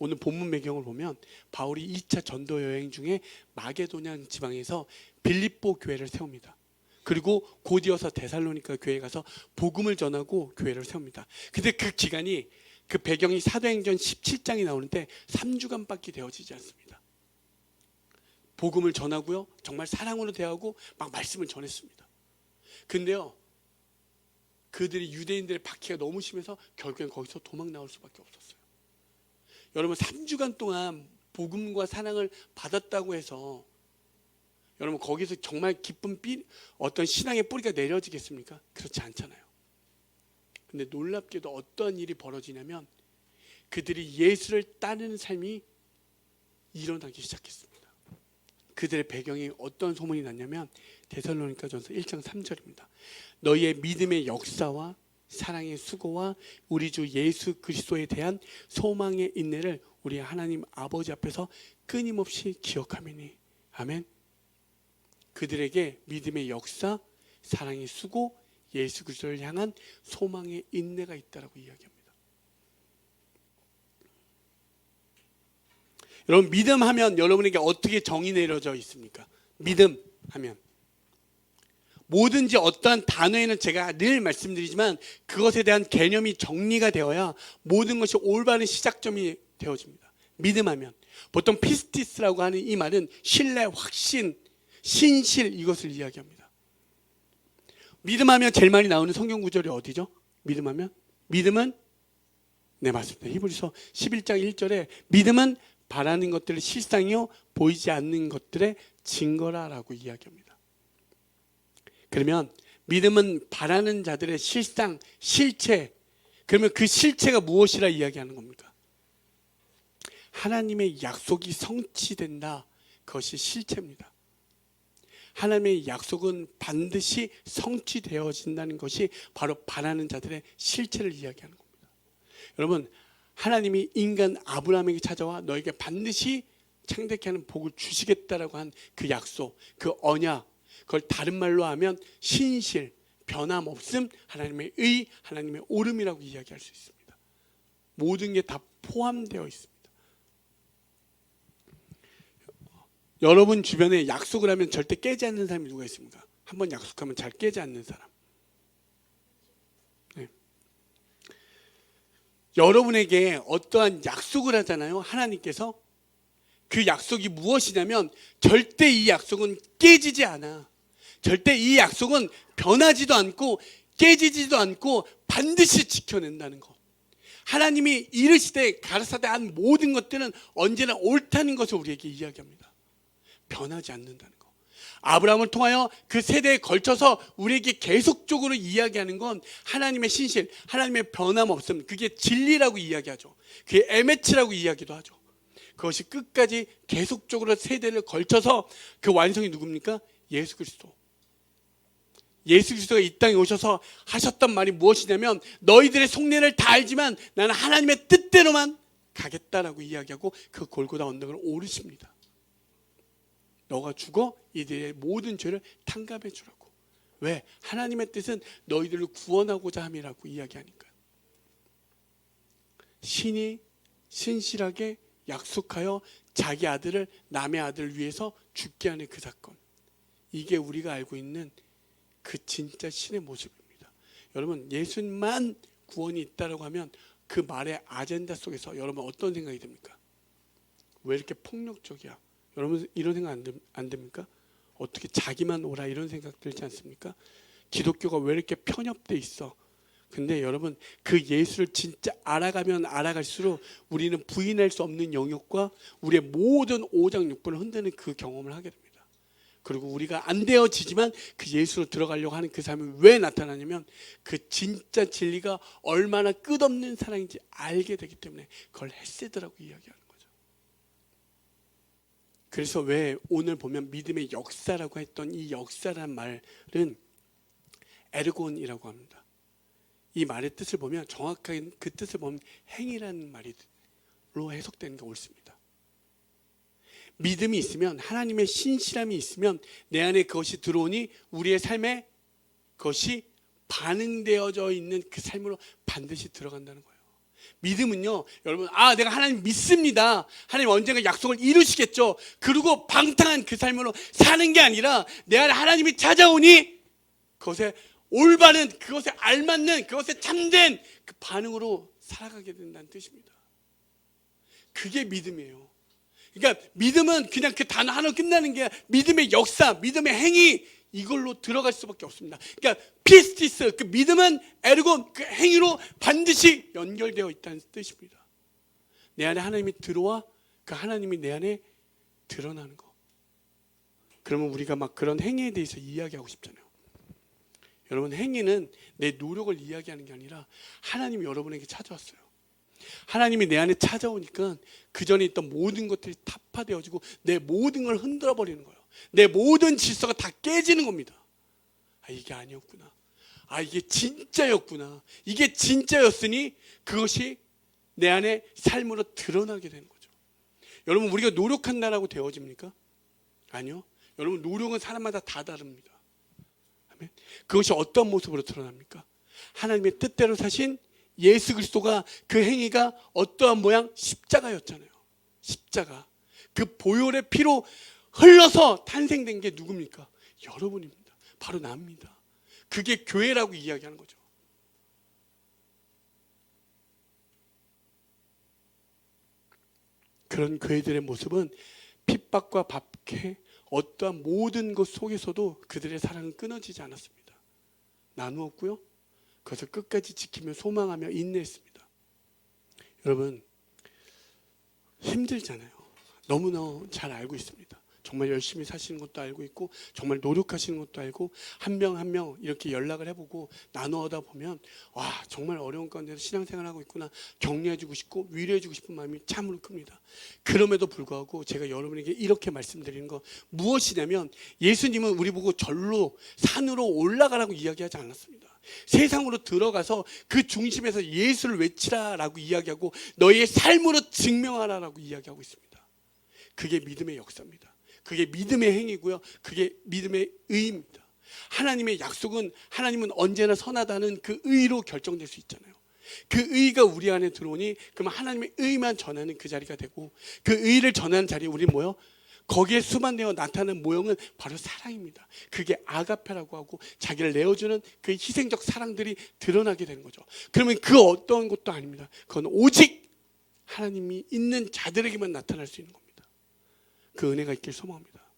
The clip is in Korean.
오늘 본문 배경을 보면 바울이 2차 전도 여행 중에 마게도냐 지방에서 빌립보 교회를 세웁니다. 그리고 곧이어서 데살로니가 교회에 가서 복음을 전하고 교회를 세웁니다. 근데 그 기간이 그 배경이 사도행전 17장이 나오는데 3주간밖에 되어지지 않습니다. 복음을 전하고요. 정말 사랑으로 대하고 막 말씀을 전했습니다. 근데요. 그들이 유대인들의 박해가 너무 심해서 결국엔 거기서 도망 나올 수밖에 없었어요. 여러분 3주간 동안 복음과 사랑을 받았다고 해서 여러분 거기서 정말 기쁜 삐 어떤 신앙의 뿌리가 내려지겠습니까? 그렇지 않잖아요. 근데 놀랍게도 어떠한 일이 벌어지냐면 그들이 예수를 따르는 삶이 일어나기 시작했습니다. 그들의 배경이 어떤 소문이 났냐면 데살로니가 전서 1장 3절입니다. 너희의 믿음의 역사와 사랑의 수고와 우리 주 예수 그리스도에 대한 소망의 인내를 우리 하나님 아버지 앞에서 끊임없이 기억하매니 아멘. 그들에게 믿음의 역사, 사랑의 수고, 예수 그리스도를 향한 소망의 인내가 있다라고 이야기합니다. 여러분 믿음 하면 여러분에게 어떻게 정의 내려져 있습니까? 믿음 하면 뭐든지 어떠한 단어에는 제가 늘 말씀드리지만 그것에 대한 개념이 정리가 되어야 모든 것이 올바른 시작점이 되어집니다. 믿음하면 보통 피스티스라고 하는 이 말은 신뢰, 확신, 신실 이것을 이야기합니다. 믿음하면 제일 많이 나오는 성경 구절이 어디죠? 믿음하면 믿음은 네 맞습니다. 히브리서 11장 1절에 믿음은 바라는 것들의 실상이요 보이지 않는 것들의 증거라라고 이야기합니다. 그러면 믿음은 바라는 자들의 실상, 실체. 그러면 그 실체가 무엇이라 이야기하는 겁니까? 하나님의 약속이 성취된다. 그것이 실체입니다. 하나님의 약속은 반드시 성취되어진다는 것이 바로 바라는 자들의 실체를 이야기하는 겁니다. 여러분, 하나님이 인간 아브라함에게 찾아와 너에게 반드시 창대케 하는 복을 주시겠다라고 한 그 약속, 그 언약, 그걸 다른 말로 하면 신실, 변함없음, 하나님의 의, 하나님의 오름이라고 이야기할 수 있습니다. 모든 게 다 포함되어 있습니다. 여러분 주변에 약속을 하면 절대 깨지 않는 사람이 누가 있습니까? 한번 약속하면 잘 깨지 않는 사람. 네. 여러분에게 어떠한 약속을 하잖아요. 하나님께서 그 약속이 무엇이냐면 절대 이 약속은 깨지지 않아. 절대 이 약속은 변하지도 않고 깨지지도 않고 반드시 지켜낸다는 것. 하나님이 이르시되 가라사대 한 모든 것들은 언제나 옳다는 것을 우리에게 이야기합니다. 변하지 않는다는 것. 아브라함을 통하여 그 세대에 걸쳐서 우리에게 계속적으로 이야기하는 건 하나님의 신실, 하나님의 변함없음, 그게 진리라고 이야기하죠. 그게 에메츠라고 이야기도 하죠. 그것이 끝까지 계속적으로 세대를 걸쳐서 그 완성이 누굽니까? 예수 그리스도. 예수 그리스도가 이 땅에 오셔서 하셨던 말이 무엇이냐면 너희들의 속내를 다 알지만 나는 하나님의 뜻대로만 가겠다라고 이야기하고 그 골고다 언덕을 오르십니다. 너가 죽어 이들의 모든 죄를 탕감해 주라고. 왜? 하나님의 뜻은 너희들을 구원하고자 함이라고 이야기하니까. 신이 신실하게 약속하여 자기 아들을 남의 아들을 위해서 죽게 하는 그 사건. 이게 우리가 알고 있는 그 진짜 신의 모습입니다. 여러분 예수만 구원이 있다라고 하면 그 말의 아젠다 속에서 여러분 어떤 생각이 듭니까? 왜 이렇게 폭력적이야? 여러분 이런 생각 안, 듭, 안 됩니까? 어떻게 자기만 오라 이런 생각 들지 않습니까? 기독교가 왜 이렇게 편협돼 있어? 근데 여러분 그 예수를 진짜 알아가면 알아갈수록 우리는 부인할 수 없는 영역과 우리의 모든 오장 육부를 흔드는 그 경험을 하게 됩니다. 그리고 우리가 안 되어지지만 그 예수로 들어가려고 하는 그 삶이 왜 나타나냐면 그 진짜 진리가 얼마나 끝없는 사랑인지 알게 되기 때문에 그걸 헬세드라고 이야기하는 거죠. 그래서 왜 오늘 보면 믿음의 역사라고 했던 이 역사란 말은 에르곤이라고 합니다. 이 말의 뜻을 보면 정확하게 그 뜻을 보면 행이라는 말로 해석되는 게 옳습니다. 믿음이 있으면 하나님의 신실함이 있으면 내 안에 그것이 들어오니 우리의 삶에 그것이 반응되어져 있는 그 삶으로 반드시 들어간다는 거예요. 믿음은요, 여러분, 아, 내가 하나님 믿습니다. 하나님 언젠가 약속을 이루시겠죠. 그리고 방탕한 그 삶으로 사는 게 아니라 내 안에 하나님이 찾아오니 그것에 올바른, 그것에 알맞는, 그것에 참된 그 반응으로 살아가게 된다는 뜻입니다. 그게 믿음이에요. 그러니까 믿음은 그냥 그 단어 하나로 끝나는 게 믿음의 역사, 믿음의 행위 이걸로 들어갈 수밖에 없습니다. 그러니까 피스티스 그 믿음은 에르곤 그 행위로 반드시 연결되어 있다는 뜻입니다. 내 안에 하나님이 들어와 그 하나님이 내 안에 드러나는 거. 그러면 우리가 막 그런 행위에 대해서 이야기하고 싶잖아요. 여러분 행위는 내 노력을 이야기하는 게 아니라 하나님이 여러분에게 찾아왔어요. 하나님이 내 안에 찾아오니까 그 전에 있던 모든 것들이 타파되어지고 내 모든 걸 흔들어 버리는 거예요. 내 모든 질서가 다 깨지는 겁니다. 아 이게 아니었구나. 아 이게 진짜였구나. 이게 진짜였으니 그것이 내 안에 삶으로 드러나게 되는 거죠. 여러분 우리가 노력한다라고 되어집니까? 아니요. 여러분 노력은 사람마다 다 다릅니다. 그것이 어떤 모습으로 드러납니까? 하나님의 뜻대로 사신 예수 그리스도가 그 행위가 어떠한 모양 십자가였잖아요. 십자가. 그 보혈의 피로 흘러서 탄생된 게 누굽니까? 여러분입니다. 바로 나입니다. 그게 교회라고 이야기하는 거죠. 그런 교회들의 모습은 핍박과 박해, 어떠한 모든 것 속에서도 그들의 사랑은 끊어지지 않았습니다. 나누었고요. 그것을 끝까지 지키며 소망하며 인내했습니다. 여러분 힘들잖아요. 너무나 잘 알고 있습니다. 정말 열심히 사시는 것도 알고 있고 정말 노력하시는 것도 알고 한 명 한 명 이렇게 연락을 해보고 나누어다 보면 와 정말 어려운 가운데서 신앙생활하고 있구나 격려해주고 싶고 위로해주고 싶은 마음이 참으로 큽니다. 그럼에도 불구하고 제가 여러분에게 이렇게 말씀드리는 거 무엇이냐면 예수님은 우리 보고 절로 산으로 올라가라고 이야기하지 않았습니다. 세상으로 들어가서 그 중심에서 예수를 외치라라고 이야기하고 너희의 삶으로 증명하라라고 이야기하고 있습니다. 그게 믿음의 역사입니다. 그게 믿음의 행위고요. 그게 믿음의 의입니다. 하나님의 약속은 하나님은 언제나 선하다는 그 의로 결정될 수 있잖아요. 그 의가 우리 안에 들어오니 그러면 하나님의 의만 전하는 그 자리가 되고 그 의를 전하는 자리에 우리 뭐요? 거기에 수반되어 나타나는 모형은 바로 사랑입니다. 그게 아가페라고 하고 자기를 내어주는 그 희생적 사랑들이 드러나게 되는 거죠. 그러면 그 어떠한 것도 아닙니다. 그건 오직 하나님이 있는 자들에게만 나타날 수 있는 겁니다. 그 은혜가 있길 소망합니다.